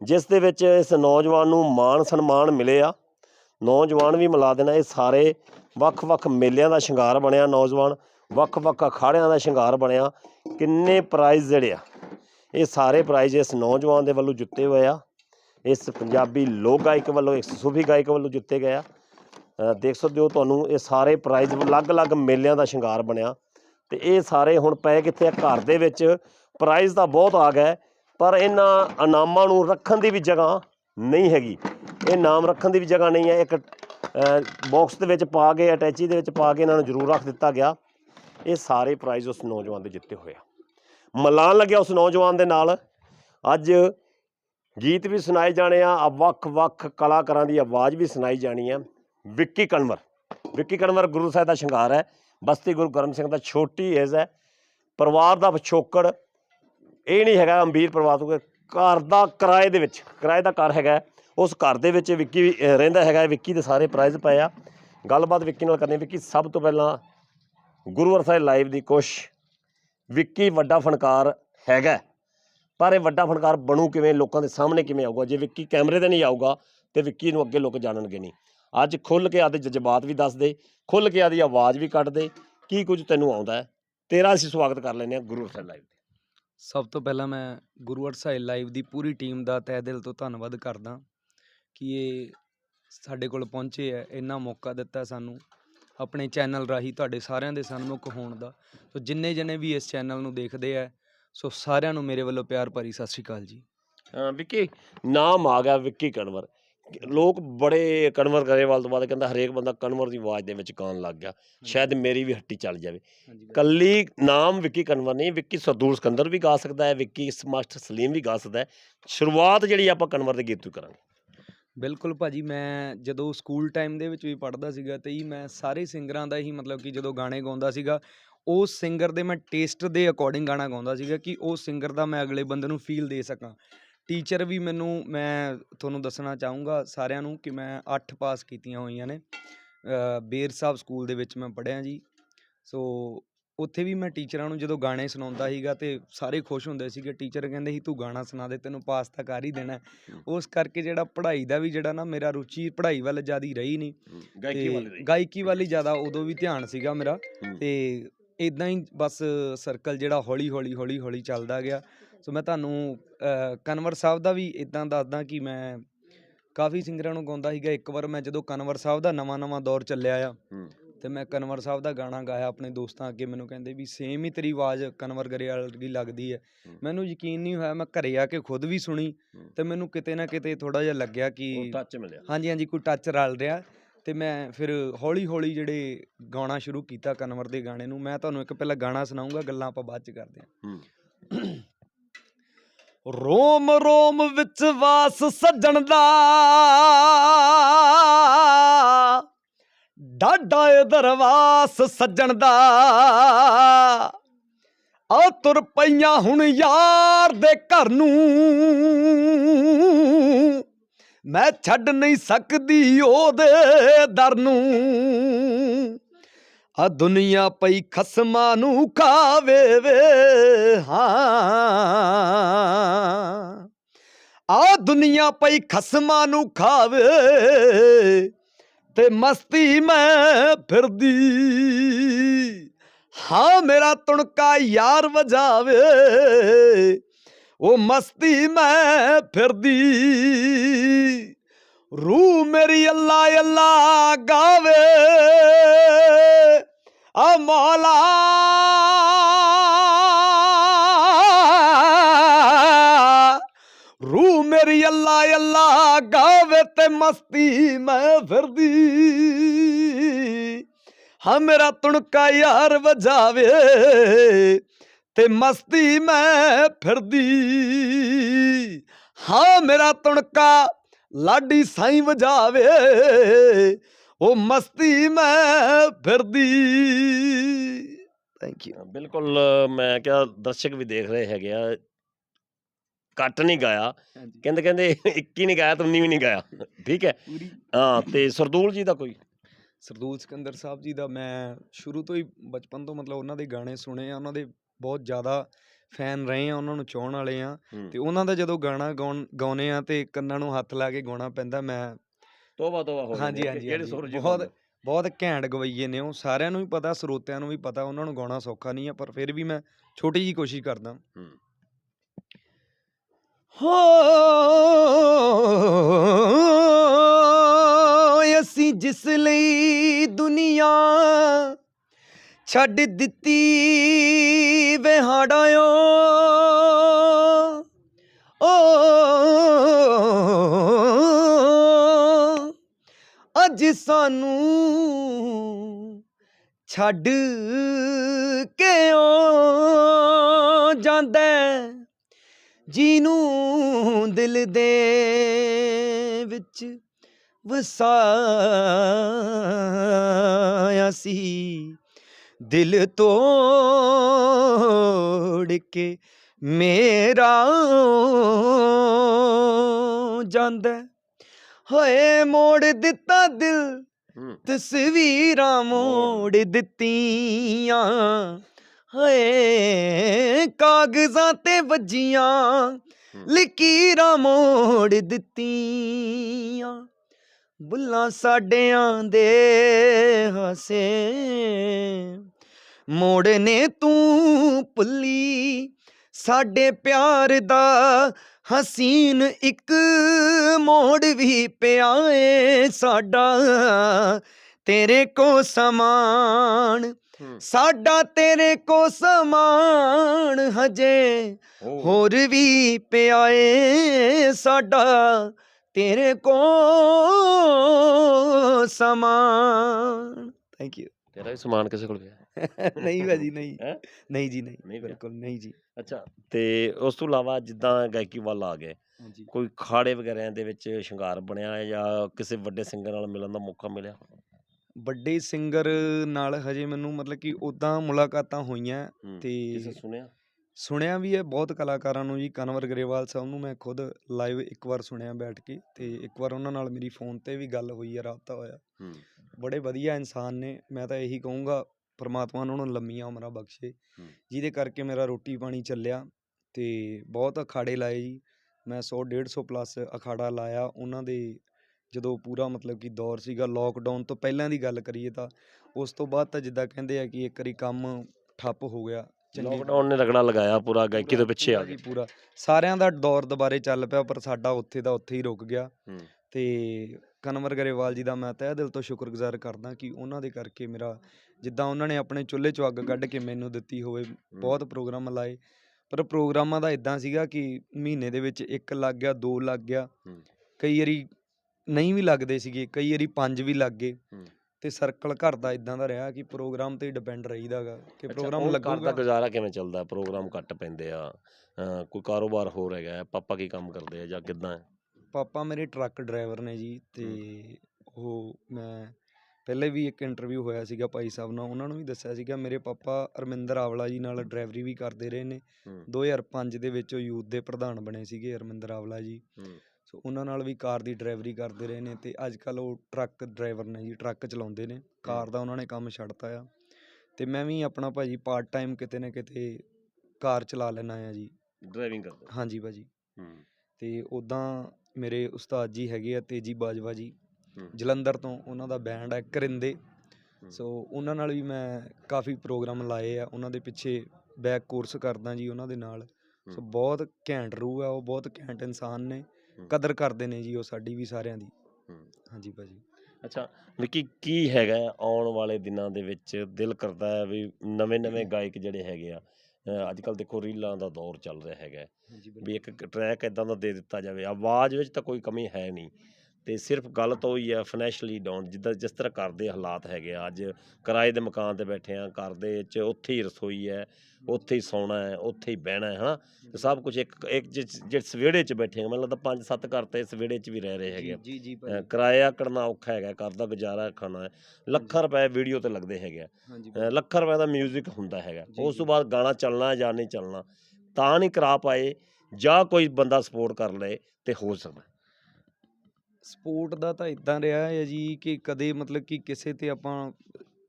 ਜਿਸ ਦੇ ਵਿੱਚ ਇਸ ਨੌਜਵਾਨ ਨੂੰ ਮਾਣ ਸਨਮਾਨ ਮਿਲੇ ਆ। ਨੌਜਵਾਨ ਵੀ ਮਿਲਾ ਦੇਣਾ। ਇਹ ਸਾਰੇ ਵੱਖ-ਵੱਖ ਮੇਲਿਆਂ ਦਾ ਸ਼ਿੰਗਾਰ ਬਣਿਆ ਨੌਜਵਾਨ। ਵੱਖ-ਵੱਖ ਅਖਾੜਿਆਂ ਦਾ ਸ਼ਿੰਗਾਰ ਬਣਿਆ। ਕਿੰਨੇ ਪ੍ਰਾਈਜ਼ ਜਿਹੜੇ ਆ, ਇਹ ਸਾਰੇ ਪ੍ਰਾਈਜ਼ ਇਸ ਨੌਜਵਾਨ ਦੇ ਵੱਲੋਂ ਜਿੱਤੇ ਹੋਏ ਆ। ਇਸ ਪੰਜਾਬੀ ਲੋਕ ਗਾਇਕ ਵੱਲੋਂ ਇੱਕ ਸੂਫੀ ਗਾਇਕ ਵੱਲੋਂ ਜਿੱਤੇ ਗਏ ਆ। ਦੇਖ ਸਕਦੇ ਹੋ ਤੁਹਾਨੂੰ, ਇਹ ਸਾਰੇ ਪ੍ਰਾਈਜ਼ ਅਲੱਗ-ਅਲੱਗ ਮੇਲਿਆਂ ਦਾ ਸ਼ਿੰਗਾਰ ਬਣਿਆ। ਤੇ ਇਹ ਸਾਰੇ ਹੁਣ ਪਏ ਕਿੱਥੇ ਆ? ਘਰ ਦੇ ਵਿੱਚ। ਪ੍ਰਾਈਜ਼ ਤਾਂ ਬਹੁਤ ਆ ਗਏ, ਪਰ ਇਹਨਾਂ ਇਨਾਮਾਂ ਨੂੰ ਰੱਖਣ ਦੀ ਵੀ ਜਗ੍ਹਾ ਨਹੀਂ ਹੈਗੀ। ਇਹ ਨਾਮ ਰੱਖਣ ਦੀ ਵੀ ਜਗ੍ਹਾ ਨਹੀਂ ਹੈ। ਇੱਕ ਬਾਕਸ ਦੇ ਵਿੱਚ ਪਾ ਕੇ ਅਟੈਚੀ ਦੇ ਵਿੱਚ ਪਾ ਕੇ ਇਹਨਾਂ ਨੂੰ ਜ਼ਰੂਰ ਰੱਖ ਦਿੱਤਾ ਗਿਆ। ਇਹ ਸਾਰੇ ਪ੍ਰਾਈਜ਼ ਉਸ ਨੌਜਵਾਨ ਦੇ ਜਿੱਤੇ ਹੋਏ ਆ। ਮਲਾਨ ਲੱਗਿਆ ਉਸ ਨੌਜਵਾਨ ਦੇ ਨਾਲ। ਅੱਜ ਗੀਤ ਵੀ ਸੁਣਾਏ ਜਾਣੇ ਆ। ਵੱਖ-ਵੱਖ ਕਲਾਕਾਰਾਂ ਦੀ ਆਵਾਜ਼ ਵੀ ਸੁਣਾਈ ਜਾਣੀ ਆ। ਵਿੱਕੀ ਕਨਵਰ। ਵਿੱਕੀ ਕਨਵਰ ਗੁਰੂ ਸਾਹਿਬ ਦਾ ਸ਼ਿੰਗਾਰ ਹੈ। ਬਸਤੀ ਗੁਰੂ ਕਰਮ ਸਿੰਘ ਦਾ ਛੋਟੀ ਏਜ ਹੈ। ਪਰਿਵਾਰ ਦਾ ਪਿਛੋਕੜ। ਇਹ ਨਹੀਂ ਹੈਗਾ ਅੰਬੀਰ ਪਰਿਵਾਰ ਤੋਂ ਘਰ ਦਾ ਕਿਰਾਏ ਦੇ ਵਿੱਚ, ਕਿਰਾਏ ਦਾ ਘਰ ਹੈਗਾ, ਉਸ ਘਰ ਦੇ ਵਿੱਚ ਵਿੱਕੀ ਰਹਿੰਦਾ ਹੈਗਾ ਵਿੱਕੀ ਦੇ ਸਾਰੇ ਪ੍ਰਾਈਜ਼ ਪਏ ਆ। ਗੱਲਬਾਤ ਵਿੱਕੀ ਨਾਲ ਕਰਨੀ, ਵਿੱਕੀ ਸਭ ਤੋਂ ਪਹਿਲਾਂ ਗੁਰੂਵਰ ਸਾਹਿਬ ਲਾਈਵ ਦੀ ਕੋਸ਼ ਵਿੱਕੀ ਵੱਡਾ ਫਨਕਾਰ ਹੈਗਾ ਪਰ ਇਹ ਵੱਡਾ ਫਨਕਾਰ ਬਣੂ ਕਿਵੇਂ, ਲੋਕਾਂ ਦੇ ਸਾਹਮਣੇ ਕਿਵੇਂ ਆਊਗਾ? ਜੇ ਵਿੱਕੀ ਕੈਮਰੇ ਤੇ ਨਹੀਂ ਆਊਗਾ, ਤੇ ਵਿੱਕੀ ਨੂੰ ਅੱਗੇ ਲੋਕ ਜਾਣਨਗੇ ਨਹੀਂ। ਅੱਜ ਖੁੱਲ ਕੇ ਆਦੇ ਜਜ਼ਬਾਤ ਵੀ ਦੱਸ ਦੇ ਖੁੱਲ ਕੇ ਆਦੀ ਆਵਾਜ਼ ਵੀ ਕੱਢ ਦੇ, ਕੀ ਕੁਝ ਤੈਨੂੰ ਆਉਂਦਾ ਹੈ? ਤੇਰਾ ਅਸੀਂ ਸਵਾਗਤ ਕਰ ਲੈਂਦੇ ਹਾਂ ਗੁਰੂ ਸਾਹਿਬ ਲਾਈਵ ਸਭ ਤੋਂ ਪਹਿਲਾਂ ਮੈਂ ਗੁਰੂ ਸਾਹਿਬ ਲਾਈਵ ਦੀ ਪੂਰੀ ਟੀਮ ਦਾ ਤਹਿ ਦਿਲ ਤੋਂ ਧੰਨਵਾਦ ਕਰਦਾ ਕਿ ਇਹ ਸਾਡੇ ਕੋਲ ਪਹੁੰਚੇ ਹੈ ਇੰਨਾ ਮੌਕਾ ਦਿੱਤਾ ਸਾਨੂੰ, ਆਪਣੇ ਚੈਨਲ ਰਾਹੀਂ ਤੁਹਾਡੇ ਸਾਰਿਆਂ ਦੇ ਸਨਮੁਖ ਹੋਣ ਦਾ। ਸੋ ਜਿੰਨੇ ਜਣੇ ਵੀ ਇਸ ਚੈਨਲ ਨੂੰ ਦੇਖਦੇ ਆ, ਸੋ ਸਾਰਿਆਂ ਨੂੰ ਮੇਰੇ ਵੱਲੋਂ ਪਿਆਰ ਭਰੀ ਸਤਿ ਸ਼੍ਰੀ ਅਕਾਲ ਜੀ। ਹਾਂ ਵਿੱਕੀ, ਨਾਮ ਆ ਗਿਆ ਵਿੱਕੀ ਕਨਵਰ। ਲੋਕ ਬੜੇ ਕਨਵਰ ਗਰੇਵਾਲ ਤੋਂ ਬਾਅਦ ਕਹਿੰਦਾ ਹਰੇਕ ਬੰਦਾ ਕਨਵਰ ਦੀ ਆਵਾਜ਼ ਦੇ ਵਿੱਚ ਗਾਉਣ ਲੱਗ ਗਿਆ। ਸ਼ਾਇਦ ਮੇਰੀ ਵੀ ਹੱਟੀ ਚੱਲ ਜਾਵੇ। ਕੱਲੀ ਨਾਮ ਵਿੱਕੀ ਕਨਵਰ ਨਹੀਂ ਵਿੱਕੀ ਸਰਦੂਲ ਸਿਕੰਦਰ ਵੀ ਗਾ ਸਕਦਾ ਹੈ ਵਿੱਕੀ ਮਾਸਟਰ ਸਲੀਮ ਵੀ ਗਾ ਸਕਦਾ ਹੈ। ਸ਼ੁਰੂਆਤ ਜਿਹੜੀ ਆਪਾਂ ਕਨਵਰ ਦੇ ਗੀਤ ਤੋਂ ਕਰਾਂਗੇ। ਬਿਲਕੁਲ ਭਾਜੀ ਮੈਂ ਜਦੋਂ ਸਕੂਲ ਟਾਈਮ ਦੇ ਵਿੱਚ ਵੀ ਪੜ੍ਹਦਾ ਸੀਗਾ ਤੇ ਹੀ ਮੈਂ ਸਾਰੇ ਸਿੰਗਰਾਂ ਦਾ ਹੀ ਮਤਲਬ ਕਿ ਜਦੋਂ ਗਾਣੇ ਗਾਉਂਦਾ ਸੀਗਾ ਉਸ ਸਿੰਗਰ ਦੇ ਮੈਂ ਟੇਸਟ ਦੇ ਅਕੋਰਡਿੰਗ ਗਾਣਾ ਗਾਉਂਦਾ ਸੀਗਾ ਕਿ ਉਸ ਸਿੰਗਰ ਦਾ ਮੈਂ ਅਗਲੇ ਬੰਦੇ ਨੂੰ ਫੀਲ ਦੇ ਸਕਾਂ। ਟੀਚਰ ਵੀ ਮੈਨੂੰ ਮੈਂ ਤੁਹਾਨੂੰ ਦੱਸਣਾ ਚਾਹੂੰਗਾ ਸਾਰਿਆਂ ਨੂੰ ਕਿ ਮੈਂ 8 ਪਾਸ ਕੀਤੀਆਂ ਹੋਈਆਂ ਨੇ। ਬੇਰ ਸਾਹਿਬ ਸਕੂਲ ਦੇ ਵਿੱਚ ਮੈਂ ਪੜ੍ਹਿਆ ਜੀ। ਸੋ ਉੱਥੇ ਵੀ ਮੈਂ ਟੀਚਰਾਂ ਨੂੰ ਜਦੋਂ ਗਾਣੇ ਸੁਣਾਉਂਦਾ ਸੀਗਾ ਤੇ ਸਾਰੇ ਖੁਸ਼ ਹੁੰਦੇ ਸੀਗੇ। ਟੀਚਰ ਕਹਿੰਦੇ ਸੀ ਤੂੰ ਗਾਣਾ ਸੁਣਾ ਦੇ ਤੈਨੂੰ ਪਾਸ ਤਾਂ ਕਰ ਹੀ ਦੇਣਾ। ਉਸ ਕਰਕੇ ਜਿਹੜਾ ਪੜ੍ਹਾਈ ਦਾ ਵੀ ਜਿਹੜਾ ਨਾ ਮੇਰਾ ਰੁਚੀ ਪੜ੍ਹਾਈ ਵੱਲ ਜ਼ਿਆਦਾ ਰਹੀ ਨਹੀਂ। ਗਾਇਕੀ ਵਾਲੇ ਦੀ। ਗਾਇਕੀ ਵੱਲ ਹੀ ਜ਼ਿਆਦਾ ਉਦੋਂ ਵੀ ਧਿਆਨ ਸੀਗਾ ਮੇਰਾ। ਤੇ ਇਦਾਂ ਹੀ ਬਸ ਸਰਕਲ ਜਿਹੜਾ ਹੌਲੀ ਹੌਲੀ ਹੌਲੀ ਹੌਲੀ ਚੱਲਦਾ ਗਿਆ। ਸੋ ਮੈਂ ਤੁਹਾਨੂੰ ਕਨਵਰ ਸਾਹਿਬ ਦਾ ਵੀ ਇਦਾਂ ਦੱਸਦਾ ਕਿ ਮੈਂ ਕਾਫੀ ਸਿੰਗਰਾਂ ਨੂੰ ਗਾਉਂਦਾ ਸੀਗਾ ਇੱਕ ਵਾਰ ਮੈਂ ਜਦੋਂ ਕਨਵਰ ਸਾਹਿਬ ਦਾ ਨਵਾਂ ਨਵਾਂ ਦੌਰ ਚੱਲਿਆ ਆ। ਤੇ ਮੈਂ ਕਨਵਰ ਸਾਹਿਬ ਦਾ ਗਾਣਾ ਗਾਇਆ ਆਪਣੇ ਦੋਸਤਾਂ ਅੱਗੇ ਮੈਨੂੰ ਕਹਿੰਦੇ ਵੀ ਸੇਮ ਹੀ ਤੇਰੀ ਆਵਾਜ਼ ਕਨਵਰ ਗਰੇਵਾਲ ਵਰਗੀ ਲੱਗਦੀ ਹੈ। ਮੈਨੂੰ ਯਕੀਨ ਨਹੀਂ ਹੋਇਆ ਮੈਂ ਘਰੇ ਆ ਕੇ ਖੁਦ ਵੀ ਸੁਣੀ। ਤੇ ਮੈਨੂੰ ਕਿਤੇ ਨਾ ਕਿਤੇ ਥੋੜਾ ਜਿਹਾ ਲੱਗਿਆ ਕਿ ਟੱਚ ਮਿਲਿਆ ਹਾਂਜੀ ਹਾਂਜੀ ਕੋਈ ਟੱਚ ਰਲ ਰਿਹਾ ਤੇ ਮੈਂ ਫਿਰ ਹੌਲੀ ਹੌਲੀ ਜਿਹੜੇ ਗਾਉਣਾ ਸ਼ੁਰੂ ਕੀਤਾ ਕਨਵਰ ਦੇ ਗਾਣੇ ਨੂੰ ਮੈਂ ਤੁਹਾਨੂੰ ਇੱਕ ਪਹਿਲਾਂ ਗਾਣਾ ਸੁਣਾਉਂਗਾ ਗੱਲਾਂ ਆਪਾਂ ਬਾਅਦ ਚ ਕਰਦੇ ਹੂੰ। ਰੋਮ ਰੋਮ ਵਿੱਚ ਵਾਸ ਸੱਜਣ ਦਾ। ਡਾਡਾ ਦਰਵਾਸ ਸੱਜਣ ਦਾ। ਆ ਤੁਰ ਪਈਆਂ ਹੁਣ ਯਾਰ ਦੇ ਘਰ ਨੂੰ। ਮੈਂ ਛੱਡ ਨਹੀਂ ਸਕਦੀ ਉਹਦੇ ਦਰ ਨੂੰ। ਆ ਦੁਨੀਆ ਪਈ ਖਸਮਾਂ ਨੂੰ ਖਾਵੇ ਵੇ ਹਾਂ। ਆ ਦੁਨੀਆ ਪਈ ਖਸਮਾਂ ਨੂੰ ਖਾਵੇ ਤੇ ਮਸਤੀ ਮੈਂ ਫਿਰਦੀ। ਹਾਂ, ਮੇਰਾ ਤੁਣਕਾ ਯਾਰ ਵਜਾਵੇ, ਉਹ ਮਸਤੀ ਮੈਂ ਫਿਰਦੀ। ਰੂ ਮੇਰੀ ਅੱਲਾ ਅੱਲਾ ਗਾਵੇ। ਆ ਮੌਲਾ। ਰੂ ਮੇਰੀ ਅੱਲਾ ਅੱਲਾ ਗਾਵੇ ਤੇ ਮਸਤੀ ਮੈਂ ਫਿਰਦੀ। ਹਾਂ ਮੇਰਾ ਤੁਣਕਾ ਯਾਰ ਵਜਾਵੇ ਤੇ ਮਸਤੀ ਮੈਂ ਫਿਰਦੀ। ਹਾਂ ਮੇਰਾ ਤੁਣਕਾ ਲਾਡੀ ਸਾਈ ਵਜਾਵੇ ਉਹ ਮਸਤੀ ਮੈਂ ਫਿਰਦੀ। ਥੈਂਕ ਯੂ ਬਿਲਕੁਲ ਮੈਂ ਕਿਹਾ ਦਰਸ਼ਕ ਵੀ ਦੇਖ ਰਹੇ ਹੈਗੇ ਆ। ਕੱਟ ਨਹੀਂ ਗਾਇਆ। ਕਹਿੰਦੇ ਕਹਿੰਦੇ ਇੱਕ ਹੀ ਨਹੀਂ ਗਾਇਆ ਤੁਮਨੀ ਵੀ ਨਹੀਂ ਗਾਇਆ। ਠੀਕ ਹੈ। ਹਾਂ ਤੇ ਸਰਦੂਲ ਜੀ ਦਾ ਕੋਈ? ਸਰਦੂਲ ਸਿਕੰਦਰ ਸਾਹਿਬ ਜੀ ਦਾ ਮੈਂ ਸ਼ੁਰੂ ਤੋਂ ਹੀ ਬਚਪਨ ਤੋਂ ਮਤਲਬ ਉਹਨਾਂ ਦੇ ਗਾਣੇ ਸੁਣੇ ਆ ਉਹਨਾਂ ਦੇ ਬਹੁਤ ਜ਼ਿਆਦਾ ਫੈਨ ਰਹੇ ਆ ਉਹਨਾਂ ਨੂੰ ਚਾਹਣ ਵਾਲੇ ਆ ਹੂੰ। ਤੇ ਉਹਨਾਂ ਦਾ ਜਦੋਂ ਗਾਣਾ ਗਾਉਣ ਗਾਉਨੇ ਆ ਤੇ ਕੰਨਾਂ ਨੂੰ ਹੱਥ ਲਾ ਕੇ ਗਾਉਣਾ ਪੈਂਦਾ ਮੈਂ ਤੋਬਾ ਤੋਬਾ ਹੋ ਹਾਂਜੀ ਹਾਂਜੀ ਕਿਹੜੇ ਹਾਂਜੀ, ਸੁਰ ਜੀ ਬਹੁਤ ਗਾਉਂਦੇ? ਬਹੁਤ ਘੈਂਟ ਗਵਈਏ ਨੇ ਉਹ ਸਾਰਿਆਂ ਨੂੰ ਵੀ ਪਤਾ ਸਰੋਤਿਆਂ ਨੂੰ ਵੀ ਪਤਾ ਉਹਨਾਂ ਨੂੰ ਗਾਉਣਾ ਸੌਖਾ ਨਹੀਂ ਆ ਪਰ ਫਿਰ ਵੀ ਮੈਂ ਛੋਟੀ ਜੀ ਕੋਸ਼ਿਸ਼ ਕਰਦਾ ਹੂੰ। ਹੋ ਅਸੀਂ ਜਿਸ ਲਈ ਦੁਨੀਆ ਛੱਡ ਦਿੱਤੀ ਵਿਹਾੜਾਇਓ ਓ, ਅੱਜ ਸਾਨੂੰ ਛੱਡ ਕੇ ਓ ਜਾਂਦਾ ਜਿਹਨੂੰ ਦਿਲ ਦੇ ਵਿੱਚ ਵਸਾਇਆ ਸੀ। ਦਿਲ ਤੋੜ ਕੇ ਮੇਰਾ ਜਾਂਦਾ ਹੋਏ ਮੋੜ ਦਿੱਤਾ ਦਿਲ। ਤਸਵੀਰਾਂ ਮੋੜ ਦਿੱਤੀਆਂ ਹਏ ਕਾਗਜ਼ਾਂ ਤੇ ਵੱਜੀਆਂ ਲਕੀਰਾਂ ਮੋੜ ਦਿੱਤੀਆਂ ਬੁੱਲਾਂ ਸਾਡਿਆਂ ਦੇ ਹਾਸੇ ਮੋੜ ਨੇ ਤੂੰ ਭੁੱਲੀ। ਸਾਡੇ ਪਿਆਰ ਦਾ ਹਸੀਨ ਇੱਕ ਮੋੜ ਵੀ ਪਿਆ ਏ ਸਾਡਾ। ਤੇਰੇ ਕੋ ਸਮਾਨ। ਸਾਡਾ ਤੇਰੇ ਕੋ ਸਮਾਨ ਹਜੇ ਹੋਰ ਵੀ ਪਿਆ ਏ ਸਾਡਾ। ਤੇਰੇ ਕੋ ਸਮਾਨ। ਥੈਂਕ ਯੂ ਤੇਰਾ ਵੀ ਸਮਾਨ ਕਿਸੇ ਕੋਲ ਪਿਆ ਨਹੀਂ ਭਾਜੀ ਨਹੀਂ। ਹੈਂ? ਨਹੀਂ ਜੀ ਨਹੀਂ? ਬਿਲਕੁਲ ਨਹੀਂ ਜੀ। ਅੱਛਾ। ਤੇ ਉਸ ਤੋਂ ਇਲਾਵਾ ਜਿੱਦਾਂ ਗਾਇਕੀ ਵੱਲ ਆ ਗਏ ਹਾਂਜੀ ਕੋਈ ਖਾੜੇ ਵਗੈਰਾ ਦੇ ਵਿੱਚ ਸ਼ਿੰਗਾਰ ਬਣਿਆ ਹੈ ਜਾਂ ਕਿਸੇ ਵੱਡੇ ਸਿੰਗਰ ਨਾਲ ਮਿਲਣ ਦਾ ਮੌਕਾ ਮਿਲਿਆ? ਵੱਡੇ ਸਿੰਗਰ ਨਾਲ ਹਜੇ ਮੈਨੂੰ ਮਤਲਬ ਕਿ ਉਦਾਂ ਮੁਲਾਕਾਤਾਂ ਹੋਈਆਂ ਹੂੰ। ਤੇ ਕਿਸੇ ਸੁਣਿਆ? ਸੁਣਿਆ ਵੀ ਹੈ ਬਹੁਤ ਕਲਾਕਾਰਾਂ ਨੂੰ ਜੀ ਕਨਵਰ ਗਰੇਵਾਲ ਸਾਹਿਬ ਨੂੰ ਮੈਂ ਖੁਦ ਲਾਈਵ ਇੱਕ ਵਾਰ ਸੁਣਿਆ ਬੈਠ ਕੇ ਤੇ ਇੱਕ ਵਾਰ ਉਹਨਾਂ ਨਾਲ ਮੇਰੀ ਫੋਨ ਤੇ ਵੀ ਗੱਲ ਹੋਈ ਹੈ ਰਾਬਤਾ ਹੋਇਆ। ਹੂੰ। ਬੜੇ ਵਧੀਆ ਇਨਸਾਨ ਨੇ ਮੈਂ ਤਾਂ ਇਹੀ ਕਹੂੰਗਾ ਪ੍ਰਮਾਤਮਾ ਉਹਨਾਂ ਨੂੰ ਲੰਮੀਆਂ ਉਮਰਾਂ ਬਖਸ਼ੇ। ਜਿਹਦੇ ਕਰਕੇ ਮੇਰਾ ਰੋਟੀ ਪਾਣੀ ਚੱਲਿਆ ਤੇ ਬਹੁਤ ਅਖਾੜੇ ਲਾਏ ਜੀ। ਮੈਂ 100 150 ਪਲੱਸ ਅਖਾੜਾ ਲਾਇਆ। ਉਹਨਾਂ ਦੇ ਜਦੋਂ ਪੂਰਾ ਮਤਲਬ ਕਿ ਦੌਰ ਸੀਗਾ ਲੋਕਡਾਊਨ ਤੋਂ ਪਹਿਲਾਂ ਦੀ ਗੱਲ ਕਰੀਏ ਤਾਂ ਉਸ ਤੋਂ ਬਾਅਦ ਤਾਂ ਜਿੱਦਾਂ ਕਹਿੰਦੇ ਆ ਕਿ ਇੱਕ ਵਾਰੀ ਕੰਮ ਠੱਪ ਹੋ ਗਿਆ ਲੋਕਡਾਊਨ ਨੇ ਰਗੜਾ ਲਗਾਇਆ ਪੂਰਾ ਗਾਇਕੀ ਤੋਂ ਪਿੱਛੇ ਆ ਜੀ ਪੂਰਾ। ਸਾਰਿਆਂ ਦਾ ਦੌਰ ਦੁਬਾਰੇ ਚੱਲ ਪਿਆ ਪਰ ਸਾਡਾ ਉੱਥੇ ਦਾ ਉੱਥੇ ਹੀ ਰੁਕ ਗਿਆ। ਤੇ ਕਨਵਰ ਗਰੇਵਾਲ ਜੀ ਦਾ ਮੈਂ ਤਹਿ ਦਿਲ ਤੋਂ ਸ਼ੁਕਰਗੁਜ਼ਾਰ ਕਰਦਾ ਕਿ ਉਹਨਾਂ ਦੇ ਕਰਕੇ ਮੇਰਾ ਜਿੱਦਾਂ ਉਹਨਾਂ ਨੇ ਆਪਣੇ ਚੁੱਲ੍ਹੇ 'ਚੋਂ ਅੱਗ ਕੱਢ ਕੇ ਮੈਨੂੰ ਦਿੱਤੀ ਹੋਵੇ ਬਹੁਤ ਪ੍ਰੋਗਰਾਮ ਲਾਏ। ਪਰ ਪ੍ਰੋਗਰਾਮਾਂ ਦਾ ਇਦਾਂ ਸੀਗਾ ਕਿ ਮਹੀਨੇ ਦੇ ਵਿੱਚ ਇੱਕ ਲੱਗ ਗਿਆ ਦੋ ਲੱਗ ਗਿਆ। ਕਈ ਵਾਰੀ ਨਹੀਂ ਵੀ ਲੱਗਦੇ ਸੀਗੇ ਕਈ ਵਾਰੀ ਪੰਜ ਵੀ ਲੱਗ ਗਏ। ਤੇ ਸਰਕਲ ਘਰ ਦਾ ਇਦਾਂ ਦਾ ਰਿਹਾ ਕਿ ਪ੍ਰੋਗਰਾਮ ਤੇ ਡਿਪੈਂਡ ਰਹੀਦਾਗਾ ਕਿ ਪ੍ਰੋਗਰਾਮ ਘਰ ਦਾ ਗੁਜ਼ਾਰਾ ਕਿਵੇਂ ਚੱਲਦਾ? ਪ੍ਰੋਗਰਾਮ ਘੱਟ ਪੈਂਦੇ ਆ ਕੋਈ ਕਾਰੋਬਾਰ ਹੋਰ ਹੈਗਾ? ਪਾਪਾ ਕੀ ਕੰਮ ਕਰਦੇ ਆ ਜਾਂ ਕਿੱਦਾਂ ਪਾਪਾ ਮੇਰੇ ਟਰੱਕ ਡਰਾਈਵਰ ਨੇ ਜੀ ਤੇ ਉਹ ਮੈਂ ਪਹਿਲੇ ਵੀ ਇੱਕ ਇੰਟਰਵਿਊ ਹੋਇਆ ਸੀਗਾ ਭਾਈ ਸਾਹਿਬ ਨਾਲ ਉਹਨਾਂ ਨੂੰ ਵੀ ਦੱਸਿਆ ਸੀਗਾ ਮੇਰੇ ਪਾਪਾ ਅਰਮਿੰਦਰ ਆਵਲਾ ਜੀ ਨਾਲ ਡਰਾਈਵਰੀ ਵੀ ਕਰਦੇ ਰਹੇ ਨੇ। ਹੂੰ। 2005 ਦੇ ਵਿੱਚ ਉਹ ਯੂਥ ਦੇ ਪ੍ਰਧਾਨ ਬਣੇ ਸੀਗੇ ਅਰਮਿੰਦਰ ਆਵਲਾ ਜੀ। ਸੋ ਉਹਨਾਂ ਨਾਲ ਵੀ ਕਾਰ ਦੀ ਡਰਾਈਵਰੀ ਕਰਦੇ ਰਹੇ ਨੇ ਤੇ ਅੱਜ ਕੱਲ ਉਹ ਟਰੱਕ ਡਰਾਈਵਰ ਨੇ ਜੀ ਟਰੱਕ ਚਲਾਉਂਦੇ ਨੇ। ਕਾਰ ਦਾ ਉਹਨਾਂ ਨੇ ਕੰਮ ਛੱਡਤਾ ਆ। ਤੇ ਮੈਂ ਵੀ ਆਪਣਾ ਭਾਜੀ ਪਾਰਟ ਟਾਈਮ ਕਿਤੇ ਨਾ ਕਿਤੇ ਕਾਰ ਚਲਾ ਲੈਣਾ ਆ ਜੀ। ਡਰਾਈਵਿੰਗ ਕਰਦੇ। ਹਾਂਜੀ ਭਾਜੀ। ਤੇ ਉਦਾਂ ਮੇਰੇ ਉਸਤਾਦ ਜੀ ਹੈਗੇ ਆ ਤੇਜੀ ਬਾਜਵਾ ਜੀ। ਜਲੰਧਰ ਤੋਂ ਉਹਨਾਂ ਦਾ ਬੈਂਡ ਹੈ ਕਰਿੰਦੇ। ਸੋ ਉਹਨਾਂ ਨਾਲ ਵੀ ਮੈਂ ਕਾਫੀ ਪ੍ਰੋਗਰਾਮ ਲਾਏ ਆ। ਉਹਨਾਂ ਦੇ ਪਿੱਛੇ ਬੈਕ ਕੋਰਸ ਕਰਦਾ ਜੀ ਉਹਨਾਂ ਦੇ ਨਾਲ। ਸੋ। ਬਹੁਤ ਘੈਂਟ ਰੂਹ ਆ ਉਹ ਬਹੁਤ ਘੈਂਟ ਇਨਸਾਨ ਨੇ। ਕਦਰ ਕਰਦੇ ਨੇ ਜੀ ਉਹ ਸਾਡੀ ਵੀ ਸਾਰਿਆਂ ਦੀ। ਹਾਂਜੀ ਭਾਜੀ। ਅੱਛਾ ਵਿੱਕੀ ਕੀ ਹੈਗਾ ਆਉਣ ਵਾਲੇ ਦਿਨਾਂ ਦੇ ਵਿੱਚ ਦਿਲ ਕਰਦਾ ਹੈ ਵੀ ਨਵੇਂ ਨਵੇਂ ਗਾਇਕ ਜਿਹੜੇ ਹੈਗੇ ਆ? ਅੱਜ ਕੱਲ ਦੇਖੋ ਰੀਲਾਂ ਦਾ ਦੌਰ ਚੱਲ ਰਿਹਾ ਹੈਗਾ। ਵੀ ਇੱਕ ਟਰੈਕ ਇਦਾਂ ਦਾ ਦੇ ਦਿੱਤਾ ਜਾਵੇ। ਆਵਾਜ਼ ਵਿੱਚ ਤਾਂ ਕੋਈ ਕਮੀ ਹੈ ਨਹੀਂ। ਤੇ ਸਿਰਫ ਗੱਲ ਤਾਂ ਉਹੀ ਹੈ ਫਾਈਨੈਂਸ਼ਲੀ ਡਾਊਨ ਜਿੱਦਾਂ ਜਿਸ ਤਰ੍ਹਾਂ ਘਰ ਦੇ ਹਾਲਾਤ ਹੈਗੇ ਆ ਅੱਜ ਕਿਰਾਏ ਦੇ ਮਕਾਨ ਤੇ ਬੈਠੇ ਆ ਘਰ ਦੇ ਵਿੱਚ ਉੱਥੇ ਹੀ ਰਸੋਈ ਹੈ ਉੱਥੇ ਹੀ ਸੌਣਾ ਹੈ ਉੱਥੇ ਹੀ ਬਹਿਣਾ ਹੈ ਹਨਾ? ਤੇ ਸਭ ਕੁਝ ਇੱਕ ਇੱਕ ਜਿਸ ਵਿਹੜੇ 'ਚ ਬੈਠੇ ਆ ਮੈਨੂੰ ਲੱਗਦਾ ਪੰਜ ਸੱਤ ਘਰ ਤੇ ਇਸ ਵਿਹੜੇ 'ਚ ਵੀ ਰਹਿ ਰਹੇ ਹੈਗੇ ਆ। ਜੀ ਕਿਰਾਇਆ ਕੱਢਣਾ ਔਖਾ ਹੈਗਾ ਘਰ ਦਾ ਗੁਜ਼ਾਰਾ ਖਾਣਾ ਹੈ ਲੱਖਾਂ ਰੁਪਏ ਵੀਡੀਓ ਤੇ ਲੱਗਦੇ ਹੈਗੇ ਆ। ਲੱਖਾਂ ਰੁਪਏ ਦਾ 뮤직 ਹੁੰਦਾ ਹੈਗਾ ਉਸ ਤੋਂ। ਬਾਅਦ ਗਾਣਾ ਚੱਲਣਾ ਜਾਂ ਨਹੀਂ ਚੱਲਣਾ ਤਾਂ ਨਹੀਂ ਕਰਾ ਪਾਏ ਜਾਂ ਕੋਈ ਬੰਦਾ ਸਪੋਰਟ ਕਰ ਲਏ ਤੇ ਹੋ ਸਕਦਾ। ਸਪੋਰਟ ਦਾ ਤਾਂ ਇਦਾਂ ਰਿਹਾ ਹੈ ਜੀ ਕਿ ਕਦੇ ਮਤਲਬ ਕਿ ਕਿਸੇ ਤੇ ਆਪਾਂ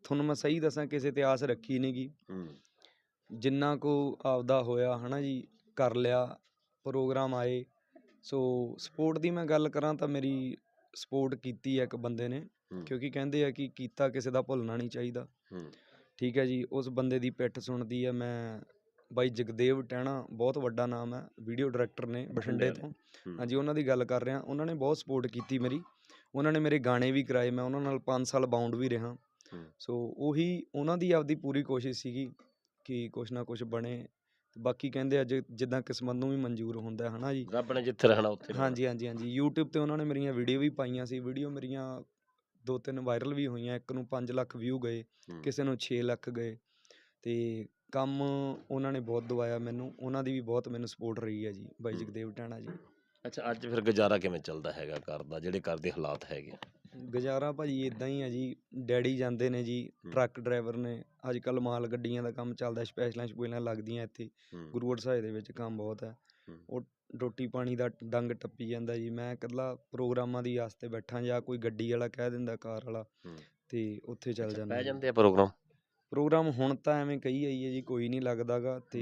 ਤੁਹਾਨੂੰ ਮੈਂ ਸਹੀ ਦੱਸਾਂ ਕਿਸੇ ਤੇ ਆਸ ਰੱਖੀ ਨਹੀਂ ਗੀ। ਹੂੰ। ਜਿੰਨਾ ਕੋ ਆਪਦਾ ਹੋਇਆ ਹਨਾ ਜੀ ਕਰ ਲਿਆ ਪ੍ਰੋਗਰਾਮ ਆਏ ਸੋ ਸਪੋਰਟ ਦੀ ਮੈਂ ਗੱਲ ਕਰਾਂ ਤਾਂ ਮੇਰੀ ਸਪੋਰਟ ਕੀਤੀ ਹੈ ਇੱਕ ਬੰਦੇ ਨੇ। ਕਿਉਂਕਿ ਕਹਿੰਦੇ ਆ ਕਿ ਕੀਤਾ ਕਿਸੇ ਦਾ ਭੁੱਲਣਾ ਨਹੀਂ ਚਾਹੀਦਾ। ਠੀਕ ਹੈ ਜੀ ਉਸ ਬੰਦੇ ਦੀ ਪਿੱਠ ਸੁਣਦੀ ਹੈ ਮੈਂ ਬਾਈ ਜਗਦੇਵ ਟਹਿਣਾ ਬਹੁਤ ਵੱਡਾ ਨਾਮ ਹੈ ਵੀਡੀਓ ਡਾਇਰੈਕਟਰ ਨੇ ਬਠਿੰਡੇ। ਤੋਂ। ਹਾਂਜੀ ਉਹਨਾਂ ਦੀ ਗੱਲ ਕਰ ਰਿਹਾ ਉਹਨਾਂ ਨੇ ਬਹੁਤ ਸਪੋਰਟ ਕੀਤੀ ਮੇਰੀ ਉਹਨਾਂ ਨੇ ਮੇਰੇ ਗਾਣੇ ਵੀ ਕਰਾਏ ਮੈਂ ਉਹਨਾਂ ਨਾਲ 5 ਸਾਲ ਬਾਉਂਡ ਵੀ ਰਿਹਾ। ਸੋ ਉਹੀ ਉਹਨਾਂ ਦੀ ਆਪਦੀ ਪੂਰੀ ਕੋਸ਼ਿਸ਼ ਸੀਗੀ ਕਿ ਕੁਛ ਨਾ ਕੁਛ ਬਣੇ ਤੇ ਬਾਕੀ ਕਹਿੰਦੇ ਆ ਜਿ- ਜਿੱਦਾਂ ਕਿਸਮਤ ਨੂੰ ਵੀ ਮਨਜ਼ੂਰ ਹੁੰਦਾ ਹੈ ਹਨਾ ਜੀ ਰੱਬ ਨੇ ਜਿੱਥੇ ਰਹਿਣਾ ਉੱਥੇ। ਹਾਂਜੀ ਹਾਂਜੀ ਹਾਂਜੀ YouTube ਤੇ ਉਹਨਾਂ ਨੇ ਮੇਰੀਆਂ ਵੀਡੀਓ ਵੀ ਪਾਈਆਂ ਸੀ ਵੀਡੀਓ ਮੇਰੀਆਂ ਦੋ ਤਿੰਨ ਵਾਇਰਲ ਵੀ ਹੋਈਆਂ ਇੱਕ ਨੂੰ 5 ਲੱਖ ਵਿਊ ਗਏ। ਕਿਸੇ ਨੂੰ 6 ਲੱਖ ਗਏ ਤੇ ਕੰਮ ਉਹਨਾਂ ਨੇ ਬਹੁਤ ਦਵਾਇਆ ਮੈਨੂੰ ਉਹਨਾਂ ਦੀ ਵੀ ਬਹੁਤ ਮੈਨੂੰ ਸਪੋਰਟ ਰਹੀ ਹੈ ਜੀ ਬਾਈ। ਜਗਦੇਵ ਟਾਣਾ ਜੀ ਅੱਛਾ ਅੱਜ ਫਿਰ ਗੁਜ਼ਾਰਾ ਕਿਵੇਂ ਚੱਲਦਾ ਹੈਗਾ ਘਰ ਦਾ ਜਿਹੜੇ ਘਰ ਦੇ ਹਾਲਾਤ ਹੈਗੇ ਆ? ਗੁਜ਼ਾਰਾ ਭਾਜੀ ਇਦਾਂ ਹੀ ਆ ਜੀ ਡੈਡੀ ਜਾਂਦੇ ਨੇ ਜੀ। ਟਰੱਕ ਡਰਾਈਵਰ ਨੇ ਅੱਜ ਕੱਲ ਮਾਲ ਗੱਡੀਆਂ ਦਾ ਕੰਮ ਚੱਲਦਾ ਸਪੈਸ਼ਲਾਂ ਸਪੂਲਾਂ ਲੱਗਦੀਆਂ ਇੱਥੇ ਹੂੰ ਗੁਰੂਵਰ ਸਾਹਿਬ ਦੇ ਵਿੱਚ ਕੰਮ ਬਹੁਤ ਹੈ ਹੂੰ। ਉਹ ਰੋਟੀ ਪਾਣੀ ਦਾ ਡੰਗ ਟੱਪੀ ਜਾਂਦਾ ਜੀ ਮੈਂ ਇਕੱਲਾ ਪ੍ਰੋਗਰਾਮਾਂ ਦੀ ਆਸ ਤੇ ਬੈਠਾ ਜਾਂ ਕੋਈ ਗੱਡੀ ਵਾਲਾ ਕਹਿ ਦਿੰਦਾ ਕਾਰ ਵਾਲਾ ਹੂੰ। ਤੇ ਉੱਥੇ ਚੱਲ ਅੱਛਾ, ਜਾਂਦਾ ਪੈ ਜੀ। ਜਾਂਦੇ ਆ ਪ੍ਰੋਗਰਾਮ ਪ੍ਰੋਗਰਾਮ ਹੁਣ ਤਾਂ ਐਵੇਂ ਕਹੀ ਆਈ ਹੈ ਜੀ ਕੋਈ ਨਹੀਂ ਲੱਗਦਾਗਾ ਤੇ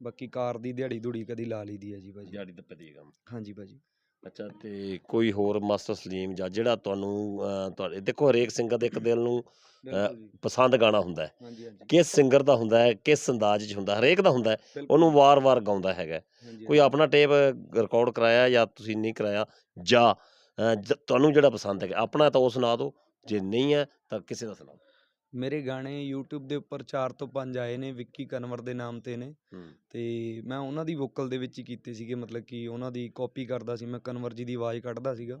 ਬਾਕੀ ਕਾਰ ਦੀ ਦਿਹਾੜੀ ਧੂੜੀ ਕਦੀ ਲਾ ਲਈਦੀ ਹੈ ਜੀ ਭਾਜੀ। ਦਿਹਾੜੀ ਤੇ ਪਤੀ ਕੰਮ। ਹਾਂਜੀ ਭਾਜੀ। ਅੱਛਾ ਤੇ ਕੋਈ ਹੋਰ ਮਾਸਟਰ ਸਲੀਮ ਜਾਂ ਜਿਹੜਾ ਤੁਹਾਨੂੰ ਅਹ, ਤੁਹਾਡੇ ਦੇਖੋ ਹਰੇਕ ਸਿੰਗਰ ਦੇ ਇੱਕ ਦਿਲ ਨੂੰ ਬਿਲਕੁਲ ਜੀ। ਪਸੰਦ ਗਾਣਾ ਹੁੰਦਾ ਹੈ। ਹਾਂਜੀ ਹਾਂਜੀ। ਕਿਸ ਸਿੰਗਰ ਦਾ ਹੁੰਦਾ ਹੈ ਕਿਸ ਅੰਦਾਜ਼ 'ਚ ਹੁੰਦਾ ਹਰੇਕ ਦਾ ਹੁੰਦਾ ਹੈ ਬਿਲਕੁਲ। ਉਹਨੂੰ ਵਾਰ-ਵਾਰ ਗਾਉਂਦਾ ਹੈਗਾ ਹਾਂਜੀ, ਕੋਈ ਆਪਣਾ ਟੇਪ ਰਿਕਾਰਡ ਕਰਾਇਆ ਜਾਂ ਤੁਸੀਂ ਨਹੀਂ ਕਰਾਇਆ ਜਾਂ ਅਹ, ਜ- ਤੁਹਾਨੂੰ ਜਿਹੜਾ ਪਸੰਦ ਹੈਗਾ ਆਪਣਾ ਤਾਂ ਉਹ ਸੁਣਾ ਦਿਓ ਜੇ ਨਹੀਂ ਹੈ ਤਾਂ ਕਿਸੇ ਦਾ ਸੁਣਾਓ ਮੇਰੇ ਗਾਣੇ YouTube ਦੇ ਉੱਪਰ 4 ਤੋਂ 5 ਆਏ ਨੇ ਵਿੱਕੀ ਕਨਵਰ ਦੇ ਨਾਮ ਤੇ ਨੇ। ਤੇ ਮੈਂ ਉਹਨਾਂ ਦੀ ਵੋਕਲ ਦੇ ਵਿੱਚ ਹੀ ਕੀਤੇ ਸੀਗੇ ਮਤਲਬ ਕਿ ਉਹਨਾਂ ਦੀ ਕਾਪੀ ਕਰਦਾ ਸੀ ਮੈਂ ਕਨਵਰ ਜੀ ਦੀ ਆਵਾਜ਼ ਕੱਢਦਾ ਸੀਗਾ।